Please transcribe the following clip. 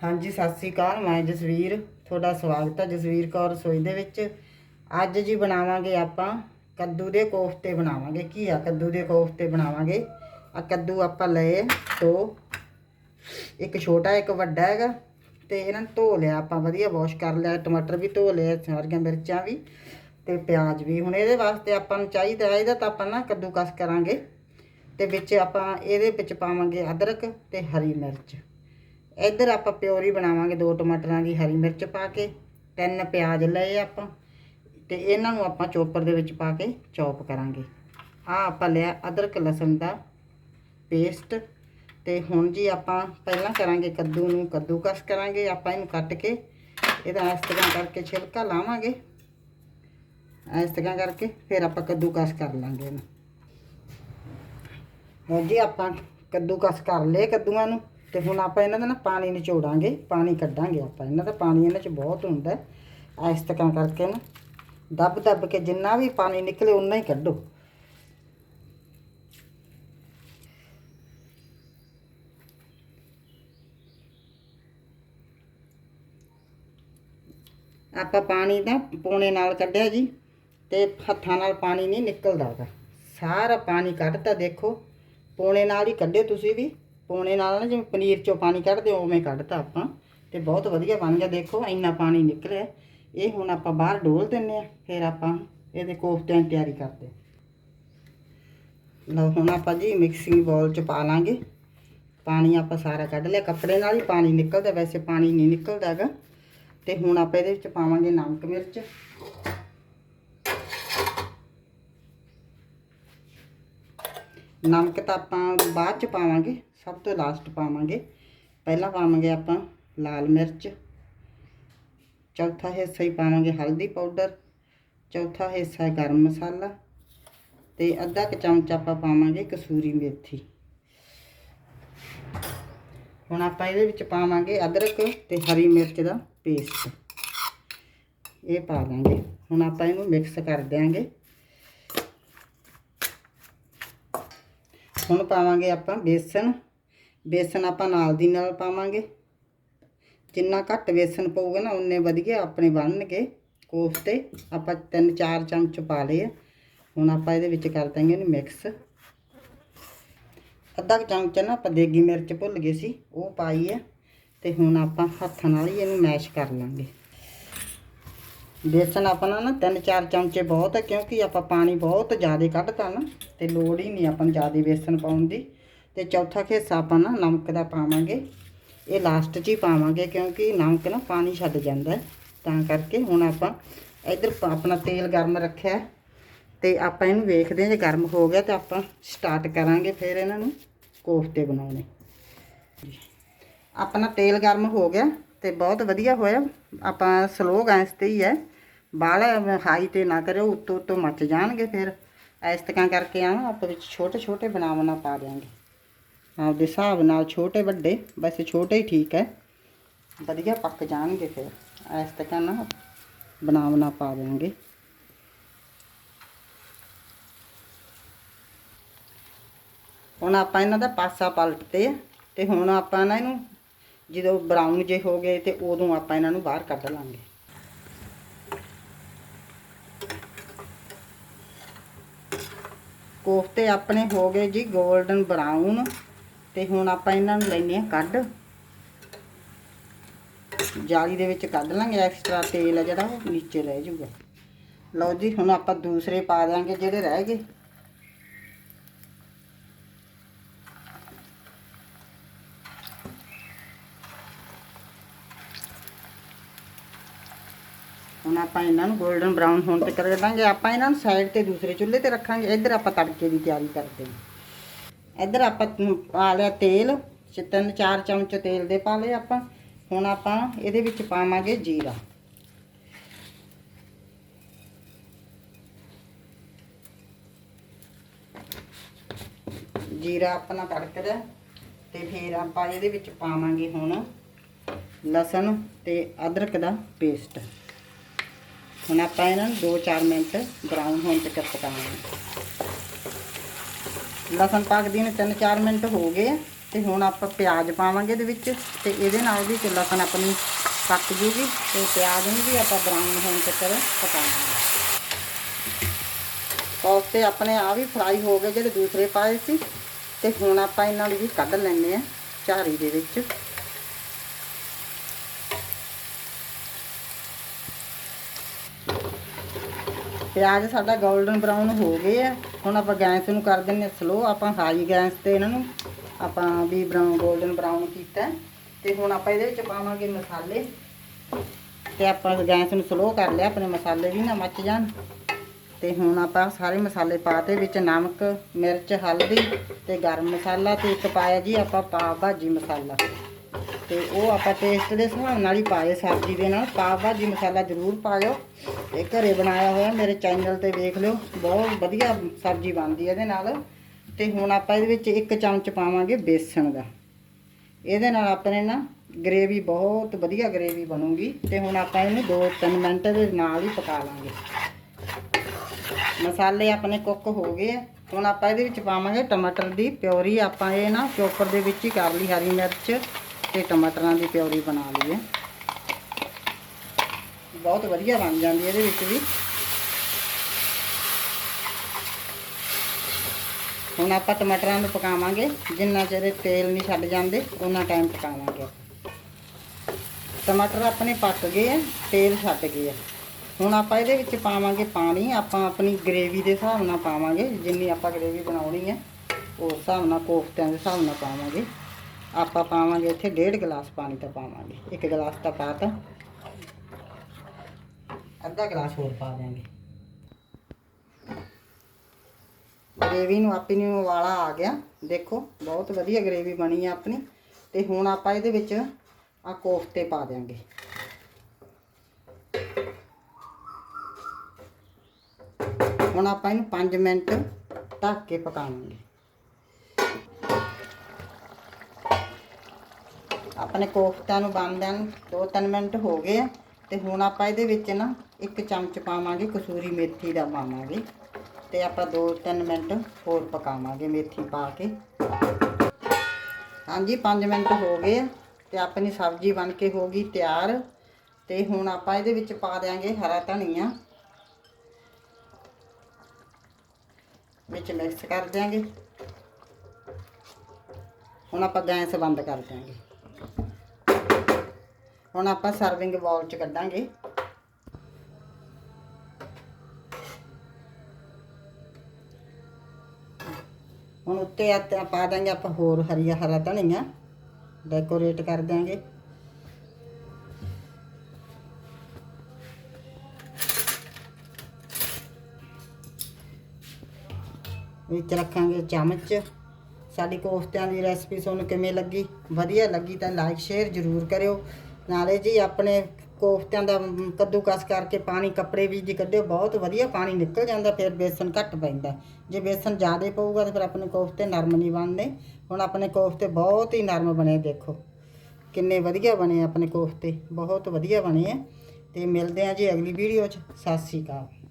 ਹਾਂਜੀ, ਸਤਿ ਸ੍ਰੀ ਅਕਾਲ, ਮੈਂ ਜਸਵੀਰ, ਤੁਹਾਡਾ ਸਵਾਗਤ ਹੈ ਜਸਵੀਰ ਕੌਰ ਰਸੋਈ ਦੇ ਵਿੱਚ। ਅੱਜ ਜੀ ਬਣਾਵਾਂਗੇ ਆਪਾਂ ਕੱਦੂ ਦੇ ਕੋਫਤੇ ਬਣਾਵਾਂਗੇ। ਕੀ ਆ ਕੱਦੂ ਦੇ ਕੋਫਤੇ ਬਣਾਵਾਂਗੇ? ਆ ਕੱਦੂ ਆਪਾਂ ਲਏ ਦੋ, ਇੱਕ ਛੋਟਾ, ਇੱਕ ਵੱਡਾ ਹੈਗਾ। ਤੇ ਇਹਨਾਂ ਨੂੰ ਧੋ ਲਿਆ ਆਪਾਂ, ਵਧੀਆ ਵਾਸ਼ ਕਰ ਲਿਆ, ਟਮਾਟਰ ਵੀ ਧੋ ਲਿਆ ਸਾਰੀਆਂ ਮਿਰਚਾਂ ਵੀ ਤੇ ਪਿਆਜ਼ ਵੀ। ਹੁਣ ਇਹਦੇ ਵਾਸਤੇ ਆਪਾਂ ਨੂੰ ਚਾਹੀਦਾ ਹੈ ਇਹਦਾ ਤਾਂ ਆਪਾਂ ਨਾ ਕੱਦੂ ਕੱਦੂਕਸ ਕਰਾਂਗੇ। ਤੇ ਵਿੱਚ ਆਪਾਂ ਇਹਦੇ ਵਿੱਚ ਪਾਵਾਂਗੇ ਅਦਰਕ ਤੇ ਹਰੀ ਮਿਰਚ। ਇੱਧਰ ਆਪਾਂ ਪਿਓਰੀ ਬਣਾਵਾਂਗੇ ਦੋ ਟਮਾਟਰਾਂ ਦੀ ਹਰੀ ਮਿਰਚ ਪਾ ਕੇ, ਤਿੰਨ ਪਿਆਜ਼ ਲਏ ਆਪਾਂ ਤੇ ਇਹਨਾਂ ਨੂੰ ਆਪਾਂ ਚੋਪਰ ਦੇ ਵਿੱਚ ਪਾ ਕੇ ਚੌਪ ਕਰਾਂਗੇ। ਆ ਆਪਾਂ ਲਿਆ ਅਦਰਕ ਲਸਣ ਦਾ ਪੇਸਟ ਤੇ ਹੁਣ ਜੀ ਆਪਾਂ ਪਹਿਲਾਂ ਕਰਾਂਗੇ ਕੱਦੂ ਨੂੰ ਕੱਦੂਕਸ ਕਰਾਂਗੇ, ਆਪਾਂ ਇਹਨੂੰ ਕੱਟ ਕੇ ਇਹਦਾ ਇਸ ਤਰ੍ਹਾਂ ਕਰਕੇ ਛਿਲਕਾ ਲਾਵਾਂਗੇ। ਇਸ ਤਰ੍ਹਾਂ ਕਰਕੇ ਫਿਰ ਆਪਾਂ ਕੱਦੂਕਸ ਕਰ ਲਾਂਗੇ ਇਹਨੂੰ। ਹੁਣ ਜੀ ਆਪਾਂ ਕੱਦੂਕਸ ਕਰ ਲਏ ਕੱਦੂਆਂ ਨੂੰ। ਤੇ ਹੁਣ ਆਪਾਂ ਇਹਨਾਂ ਦਾ ਨਾ ਪਾਣੀ ਨਿਚੋੜਾਂਗੇ, ਪਾਣੀ ਕੱਢਾਂਗੇ ਆਪਾਂ। ਇਹਨਾਂ ਦਾ ਪਾਣੀ ਇਹਨਾਂ 'ਚ ਬਹੁਤ ਹੁੰਦਾ ਹੈ। ਇਸ ਤਰ੍ਹਾਂ ਕਰਕੇ ਨਾ ਦੱਬ ਦੱਬ ਕੇ ਜਿੰਨਾ ਵੀ ਪਾਣੀ ਨਿਕਲੇ ਉਨਾ ਹੀ ਕੱਢੋ। ਆਪਾਂ ਪਾਣੀ ਦਾ ਪੌਣੇ ਨਾਲ ਕੱਢਿਆ ਜੀ, ਤੇ ਹੱਥਾਂ ਨਾਲ ਪਾਣੀ ਨਹੀਂ ਨਿਕਲਦਾ ਗਾ ਸਾਰਾ ਪਾਣੀ ਕੱਢਤਾ ਦੇਖੋ। ਪੌਣੇ ਨਾਲ ਹੀ ਕੱਢਿਓ ਤੁਸੀਂ ਵੀ। ਪੌਣੇ ਨਾਲ ਨਾ ਜਿਵੇਂ ਪਨੀਰ ਚੋਂ ਪਾਣੀ ਕੱਢਦੇ ਉਵੇਂ ਕੱਢਤਾ ਆਪਾਂ। ਤੇ ਬਹੁਤ ਵਧੀਆ ਬਣ ਗਿਆ। ਦੇਖੋ, ਇੰਨਾ ਪਾਣੀ ਨਿਕਲਿਆ। ਇਹ ਹੁਣ ਆਪਾਂ ਬਾਹਰ ਡੋਲ ਦਿੰਨੇ ਆ ਫਿਰ ਆਪਾਂ ਇਹਦੇ ਕੋਫਤਿਆਂ ਦੀ ਤਿਆਰੀ ਕਰਦੇ ਲਓ, ਹੁਣ ਆਪਾਂ ਜੀ ਮਿਕਸਿੰਗ ਬਾਉਲ ਚ ਪਾ ਲਾਂਗੇ। ਪਾਣੀ ਆਪਾਂ ਸਾਰਾ ਕੱਢ ਲਿਆ। ਕੱਪੜੇ ਨਾਲ ਹੀ ਪਾਣੀ ਨਿਕਲਦਾ। ਵੈਸੇ ਪਾਣੀ ਨਹੀਂ ਨਿਕਲਦਾ ਹੈਗਾ। ਤੇ ਹੁਣ ਆਪਾਂ ਇਹਦੇ ਵਿੱਚ ਪਾਵਾਂਗੇ ਨਮਕ ਮਿਰਚ। ਨਮਕ ਤਾਂ ਆਪਾਂ ਬਾਅਦ ਚ ਪਾਵਾਂਗੇ। ਸਭ ਤੋਂ ਲਾਸਟ ਪਾਵਾਂਗੇ। ਪਹਿਲਾਂ ਪਾਵਾਂਗੇ ਆਪਾਂ ਲਾਲ ਮਿਰਚ। ਚੌਥਾ ਹਿੱਸਾ ਹੀ ਪਾਵਾਂਗੇ ਹਲਦੀ ਪਾਊਡਰ ਚੌਥਾ ਹਿੱਸਾ ਗਰਮ ਮਸਾਲਾ। ਤੇ ਅੱਧਾ ਕੁ ਚਮਚ ਆਪਾਂ ਪਾਵਾਂਗੇ ਕਸੂਰੀ ਮੇਥੀ। ਹੁਣ ਆਪਾਂ ਇਹਦੇ ਵਿੱਚ ਪਾਵਾਂਗੇ ਅਦਰਕ ਤੇ ਹਰੀ ਮਿਰਚ ਦਾ ਪੇਸਟ ਇਹ ਪਾ ਦਾਂਗੇ। ਹੁਣ ਆਪਾਂ ਇਹਨੂੰ ਮਿਕਸ ਕਰ ਦਿਆਂਗੇ। ਹੁਣ ਪਾਵਾਂਗੇ ਆਪਾਂ ਬੇਸਨ ਬੇਸਨ ਆਪਾਂ ਨਾਲ ਦੀ ਨਾਲ ਪਾਵਾਂਗੇ। ਜਿੰਨਾ ਘੱਟ ਬੇਸਨ ਪਊਗਾ ਨਾ, ਉਨੇ ਵਧੀਆ ਆਪਣੇ ਬਣਨਗੇ ਕੋਫਤੇ। ਆਪਾਂ ਤਿੰਨ ਚਾਰ ਚਮਚ ਪਾ ਲਏ ਆ। ਹੁਣ ਆਪਾਂ ਇਹਦੇ ਵਿੱਚ ਕਰ ਦਾਂਗੇ ਇਹਨੂੰ ਮਿਕਸ ਅੱਧਾ ਕੁ ਚਮਚ ਨਾ ਆਪਾਂ ਦੇਗੀ ਮਿਰਚ ਭੁੱਲ ਗਏ ਸੀ, ਉਹ ਪਾਈ ਹੈ ਤੇ ਹੁਣ ਆਪਾਂ ਹੱਥ ਨਾਲ ਹੀ ਇਹਨੂੰ ਮੈਸ਼ ਕਰ ਲਾਂਗੇ। ਬੇਸਨ ਆਪਣਾ ਨਾ ਤਿੰਨ ਚਾਰ ਚਮਚੇ ਬਹੁਤ ਹੈ ਕਿਉਂਕਿ ਆਪਾਂ ਪਾਣੀ ਬਹੁਤ ਜ਼ਿਆਦਾ ਕੱਢਤਾ ਨਾ, ਤੇ ਲੋੜ ਹੀ ਨਹੀਂ ਆਪਾਂ ਨੂੰ ਜ਼ਿਆਦਾ ਬੇਸਨ ਪਾਉਣ ਦੀ। ਤੇ ਚੌਥਾ ਕੁ ਹਿੱਸਾ ਆਪਾਂ ਨਾ ਨਮਕ ਦਾ ਪਾਵਾਂਗੇ। ਇਹ ਲਾਸਟ 'ਚ ਹੀ ਪਾਵਾਂਗੇ ਕਿਉਂਕਿ ਨਮਕ ਨਾ ਪਾਣੀ ਛੱਡ ਜਾਂਦਾ ਤਾਂ ਕਰਕੇ ਹੁਣ ਆਪਾਂ ਇੱਧਰ ਆਪਣਾ ਤੇਲ ਗਰਮ ਰੱਖਿਆ ਹੈ। ਤੇ ਆਪਾਂ ਇਹਨੂੰ ਵੇਖਦੇ ਹਾਂ ਜੇ ਗਰਮ ਹੋ ਗਿਆ ਤਾਂ ਆਪਾਂ ਸਟਾਰਟ ਕਰਾਂਗੇ ਫਿਰ ਇਹਨਾਂ ਨੂੰ ਕੋਫਤੇ ਬਣਾਉਣੇ। ਆਪਣਾ ਤੇਲ ਗਰਮ ਹੋ ਗਿਆ ਤੇ ਬਹੁਤ ਵਧੀਆ ਹੋਇਆ। ਆਪਾਂ ਸਲੋ ਗੈਸ ਤੇ ਹੀ ਹੈ। ਬਾਹਲਾ ਹਾਈ ਤੇ ਨਾ ਕਰਿਓ ਉੱਤੋਂ ਉੱਤੋਂ ਮੱਚ ਜਾਣਗੇ ਫਿਰ। ਇਸ ਤਰ੍ਹਾਂ ਕਰਕੇ ਆ ਨਾ ਆਪਾਂ ਵਿੱਚ ਛੋਟੇ ਛੋਟੇ ਬਣਾਵਣਾ ਪਾ ਦਿਆਂਗੇ। ਆਪਦੇ ਹਿਸਾਬ ਨਾਲ ਛੋਟੇ ਵੱਡੇ, ਵੈਸੇ ਛੋਟੇ ਹੀ ਠੀਕ ਹੈ। ਵਧੀਆ ਪੱਕ ਜਾਣਗੇ ਫਿਰ। ਇਸ ਤਰ੍ਹਾਂ ਨਾ ਬਣਾਵਣਾ ਪਾ ਦਿਆਂਗੇ ਹੁਣ ਆਪਾਂ ਇਹਨਾਂ ਦਾ ਪਾਸਾ ਪਲਟਦੇ ਆ ਤੇ ਹੁਣ ਆਪਾਂ ਨਾ ਇਹਨੂੰ ਜਦੋਂ ਬਰਾਊਨ ਜੇ ਹੋ ਗਏ ਤੇ ਉਦੋਂ ਆਪਾਂ ਇਹਨਾਂ ਨੂੰ ਬਾਹਰ ਕੱਢ ਲਾਂਗੇ। ਕੋਫਤੇ ਆਪਣੇ ਹੋ ਗਏ ਜੀ 골ਡਨ ਬਰਾਊਨ ਤੇ ਹੁਣ ਆਪਾਂ ਇਹਨਾਂ ਨੂੰ ਲੈਨੇ ਆ ਕੱਢ। ਜਾਲੀ ਦੇ ਵਿੱਚ ਕੱਢ ਲਾਂਗੇ ਐਕਸਟਰਾ ਤੇਲ ਆ ਜਿਹੜਾ, ਉਹ ਨੀਚੇ ਰਹਿ ਜਾਊਗਾ। ਲਓ ਜੀ, ਹੁਣ ਆਪਾਂ ਦੂਸਰੇ ਪਾ ਦਿਆਂਗੇ ਜਿਹੜੇ ਰਹਿ ਗਏ। ਹੁਣ ਆਪਾਂ ਇਹਨਾਂ ਨੂੰ 골ਡਨ ਬਰਾਊਨ ਹੋਣ ਤੱਕ ਕਰ ਦਾਂਗੇ ਆਪਾਂ ਇਹਨਾਂ ਨੂੰ ਸਾਈਡ ਤੇ ਦੂਸਰੇ ਚੁੱਲ੍ਹੇ ਤੇ ਰੱਖਾਂਗੇ। ਇੱਧਰ ਆਪਾਂ ਤੜਕੇ ਦੀ ਤਿਆਰੀ ਕਰਦੇ ਹਾਂ। ਇੱਧਰ ਆਪਾਂ ਪਾ ਲਿਆ ਤੇਲ ਤਿੰਨ ਚਾਰ ਚਮਚ ਤੇਲ ਦੇ ਪਾ ਲਏ ਆਪਾਂ। ਹੁਣ ਆਪਾਂ ਇਹਦੇ ਵਿੱਚ ਪਾਵਾਂਗੇ ਜੀਰਾ। ਜੀਰਾ ਆਪਣਾ ਤੜਕਦਾ ਤੇ ਫਿਰ ਆਪਾਂ ਇਹਦੇ ਵਿੱਚ ਪਾਵਾਂਗੇ ਹੁਣ ਲਸਣ ਤੇ ਅਦਰਕ ਦਾ ਪੇਸਟ। ਹੁਣ ਆਪਾਂ ਇਹਨਾਂ ਨੂੰ 2-4 ਮਿੰਟ ਬਰਾਊਨ ਹੋਣ ਤੱਕ ਪਕਾਵਾਂਗੇ ਲਸਣ ਪੱਕਦੀ ਨੂੰ 3-4 ਮਿੰਟ ਹੋ ਗਏ ਆ ਤੇ ਹੁਣ ਆਪਾਂ ਪਿਆਜ਼ ਪਾਵਾਂਗੇ ਇਹਦੇ ਵਿੱਚ ਤੇ ਇਹਦੇ ਨਾਲ ਵੀ ਲਸਣ ਆਪਣੀ ਪੱਕ ਜੂਗੀ ਤੇ ਪਿਆਜ਼ ਨੂੰ ਵੀ ਆਪਾਂ ਬਰਾਊਨ ਹੋਣ ਤੱਕ ਪਕਾਵਾਂਗੇ। ਕੋਫਤੇ ਆਪਣੇ ਆ ਵੀ ਫਰਾਈ ਹੋ ਗਏ ਜਿਹੜੇ ਦੂਸਰੇ ਪਾਏ ਸੀ ਤੇ ਹੁਣ ਆਪਾਂ ਇਹਨਾਂ ਨੂੰ ਵੀ ਕੱਢ ਲੈਣੇ ਆ ਝਾਰੀ ਦੇ ਵਿੱਚ। ਪਿਆਜ਼ ਸਾਡਾ 골ਡਨ ਬਰਾਊਨ ਹੋ ਗਏ ਆ। ਹੁਣ ਆਪਾਂ ਗੈਸ ਨੂੰ ਕਰ ਦਿੰਨੇ ਸਲੋ ਆਪਾਂ ਹਾਈ ਗੈਸ ਤੇ ਇਹਨਾਂ ਨੂੰ ਆਪਾਂ ਵੀ ਬਰਾਊਨ 골ਡਨ ਬਰਾਊਨ ਕੀਤਾ ਤੇ ਹੁਣ ਆਪਾਂ ਇਹਦੇ ਵਿੱਚ ਪਾਵਾਂਗੇ ਮਸਾਲੇ। ਤੇ ਆਪਾਂ ਗੈਸ ਨੂੰ ਸਲੋ ਕਰ ਲਿਆ, ਆਪਣੇ ਮਸਾਲੇ ਵੀ ਨਾ ਮੱਚ ਜਾਣ। ਤੇ ਹੁਣ ਆਪਾਂ ਸਾਰੇ ਮਸਾਲੇ ਪਾਤੇ ਵਿੱਚ ਨਮਕ, ਮਿਰਚ, ਹਲਦੀ ਤੇ ਗਰਮ ਮਸਾਲਾ ਤੇ ਇੱਕ ਪਾਇਆ ਜੀ ਆਪਾਂ ਪਾਵ ਭਾਜੀ ਮਸਾਲਾ। ਤੇ ਉਹ ਆਪਾਂ ਟੇਸਟ ਦੇ ਹਿਸਾਬ ਨਾਲ ਹੀ ਪਾਏ ਸਬਜ਼ੀ ਦੇ ਨਾਲ। ਪਾਵ ਭਾਜੀ ਮਸਾਲਾ ਜ਼ਰੂਰ ਪਾਇਓ ਇਹ ਘਰੇ ਬਣਾਇਆ ਹੋਇਆ ਮੇਰੇ ਚੈਨਲ ਤੇ ਵੇਖ ਲਿਓ। ਬਹੁਤ ਵਧੀਆ ਸਬਜ਼ੀ ਬਣਦੀ ਇਹਦੇ ਨਾਲ। ਤੇ ਹੁਣ ਆਪਾਂ ਇਹਦੇ ਵਿੱਚ ਇੱਕ ਚਮਚ ਪਾਵਾਂਗੇ ਬੇਸਣ ਦਾ। ਇਹਦੇ ਨਾਲ ਆਪਣੇ ਨਾ ਗ੍ਰੇਵੀ ਬਹੁਤ ਵਧੀਆ ਗ੍ਰੇਵੀ ਬਣੂਗੀ। ਤੇ ਹੁਣ ਆਪਾਂ ਇਹਨੂੰ 2-3 ਮਿੰਟ ਦੇ ਨਾਲ ਹੀ ਪਕਾ ਲਾਂਗੇ। ਮਸਾਲੇ ਆਪਣੇ ਕੁੱਕ ਹੋ ਗਏ ਹੁਣ ਆਪਾਂ ਇਹਦੇ ਵਿੱਚ ਪਾਵਾਂਗੇ ਟਮਾਟਰ ਦੀ ਪਿਓਰੀ ਆਪਾਂ ਇਹ ਨਾ ਚੋਪਰ ਦੇ ਵਿੱਚ ਹੀ ਕਰ ਲਈ ਹਰੀ ਮਿਰਚ। ਤੇ ਟਮਾਟਰਾਂ ਦੀ ਪਿਉਰੀ ਬਣਾ ਲਈਏ। ਬਹੁਤ ਵਧੀਆ ਬਣ ਜਾਂਦੀ ਹੈ ਇਹਦੇ ਵਿੱਚ ਵੀ। ਹੁਣ ਆਪਾਂ ਟਮਾਟਰਾਂ ਨੂੰ ਪਕਾਵਾਂਗੇ। ਜਿੰਨਾ ਚਿਰ ਤੇਲ ਨਹੀਂ ਛੱਡ ਜਾਂਦੇ ਉਹਨਾਂ ਟਾਈਮ ਪਕਾਵਾਂਗੇ। ਟਮਾਟਰ ਆਪਣੇ ਪੱਕ ਗਏ ਆ, ਤੇਲ ਛੱਡ ਗਏ ਆ। ਹੁਣ ਆਪਾਂ ਇਹਦੇ ਵਿੱਚ ਪਾਵਾਂਗੇ ਪਾਣੀ। ਆਪਾਂ ਆਪਣੀ ਗ੍ਰੇਵੀ ਦੇ ਹਿਸਾਬ ਨਾਲ ਪਾਵਾਂਗੇ। ਜਿੰਨੀ ਆਪਾਂ ਗ੍ਰੇਵੀ ਬਣਾਉਣੀ ਹੈ ਉਸ ਹਿਸਾਬ ਨਾਲ ਕੋਫਤਿਆਂ ਦੇ ਹਿਸਾਬ ਨਾਲ ਪਾਵਾਂਗੇ। ਆਪਾਂ ਪਾਵਾਂਗੇ ਇੱਥੇ ਡੇਢ ਗਲਾਸ ਪਾਣੀ ਤਾਂ ਪਾਵਾਂਗੇ। ਇੱਕ ਗਲਾਸ ਤਾਂ ਪਾਤਾ ਅੱਧਾ ਗਲਾਸ ਹੋਰ ਪਾ ਦਿਆਂਗੇ। ਗ੍ਰੇਵੀ ਨੂੰ ਆਪਣੀ ਨੂੰ ਉਬਾਲਾ ਆ ਗਿਆ। ਦੇਖੋ, ਬਹੁਤ ਵਧੀਆ ਗ੍ਰੇਵੀ ਬਣੀ ਆ ਆਪਣੀ। ਤੇ ਹੁਣ ਆਪਾਂ ਇਹਦੇ ਵਿੱਚ ਆ ਕੋਫਤੇ ਪਾ ਦਿਆਂਗੇ। ਹੁਣ ਆਪਾਂ ਇਹਨੂੰ 5 ਮਿੰਟ ਢੱਕ ਕੇ ਪਕਾਵਾਂਗੇ। ਆਪਣੇ ਕੋਫਤਿਆਂ ਨੂੰ ਬਣਦਿਆਂ ਨੂੰ 2-3 ਮਿੰਟ ਹੋ ਗਏ ਆ ਤੇ ਹੁਣ ਆਪਾਂ ਇਹਦੇ ਵਿੱਚ ਨਾ ਇੱਕ ਚਮਚ ਪਾਵਾਂਗੇ ਕਸੂਰੀ ਮੇਥੀ ਦਾ ਪਾਵਾਂਗੇ ਤੇ ਆਪਾਂ 2-3 ਮਿੰਟ ਹੋਰ ਪਕਾਵਾਂਗੇ ਮੇਥੀ ਪਾ ਕੇ। ਹਾਂਜੀ 5 ਮਿੰਟ ਹੋ ਗਏ ਆ ਤੇ ਆਪਣੀ ਸਬਜ਼ੀ ਬਣ ਕੇ ਹੋ ਗਈ ਤਿਆਰ ਤੇ ਹੁਣ ਆਪਾਂ ਇਹਦੇ ਵਿੱਚ ਪਾ ਦਿਆਂਗੇ ਹਰਾ ਧਨੀਆ। ਵਿੱਚ ਮਿਕਸ ਕਰ ਦਿਆਂਗੇ। ਹੁਣ ਆਪਾਂ ਗੈਸ ਬੰਦ ਕਰ ਦਿਆਂਗੇ। ਹੁਣ ਆਪਾਂ ਸਰਵਿੰਗ ਬਾਉਲ ਚ ਕੱਢਾਂਗੇ। ਹੁਣ ਉੱਤੇ ਪਾ ਦਾਂਗੇ ਆਪਾਂ ਹੋਰ ਹਰੀਆ ਹਰਾ ਧਨੀਆ ਡੈਕੋਰੇਟ ਕਰ ਦਿਆਂਗੇ। ਵਿੱਚ ਰੱਖਾਂਗੇ ਚਮਚ। ਸਾਡੀ ਕੋਫਤਿਆਂ ਦੀ ਰੈਸਪੀ ਤੁਹਾਨੂੰ ਕਿਵੇਂ ਲੱਗੀ? ਵਧੀਆ ਲੱਗੀ ਤਾਂ ਲਾਈਕ ਸ਼ੇਅਰ ਜ਼ਰੂਰ ਕਰਿਓ। ਨਾਲੇ ਜੀ ਆਪਣੇ ਕੋਫਤਿਆਂ ਦਾ ਮ, ਕੱਦੂਕਸ ਕਰਕੇ ਪਾਣੀ ਕੱਪੜੇ ਵਿੱਚ ਦੀ ਕੱਢਿਓ ਬਹੁਤ ਵਧੀਆ ਪਾਣੀ ਨਿਕਲ ਜਾਂਦਾ ਫਿਰ ਬੇਸਨ ਘੱਟ ਪੈਂਦਾ। ਜੇ ਬੇਸਨ ਜ਼ਿਆਦਾ ਪਊਗਾ ਤਾਂ ਫਿਰ ਆਪਣੇ ਕੋਫਤੇ ਨਰਮ ਨਹੀਂ ਬਣਦੇ। ਹੁਣ ਆਪਣੇ ਕੋਫਤੇ ਬਹੁਤ ਹੀ ਨਰਮ ਬਣੇ ਦੇਖੋ। ਕਿੰਨੇ ਵਧੀਆ ਬਣੇ ਆਪਣੇ ਕੋਫਤੇ ਬਹੁਤ ਵਧੀਆ ਬਣੇ ਆ। ਤੇ ਮਿਲਦੇ ਆ ਜੀ ਅਗਲੀ ਵੀਡੀਓ 'ਚ। ਸਤਿ ਸ਼੍ਰੀ ਅਕਾਲ।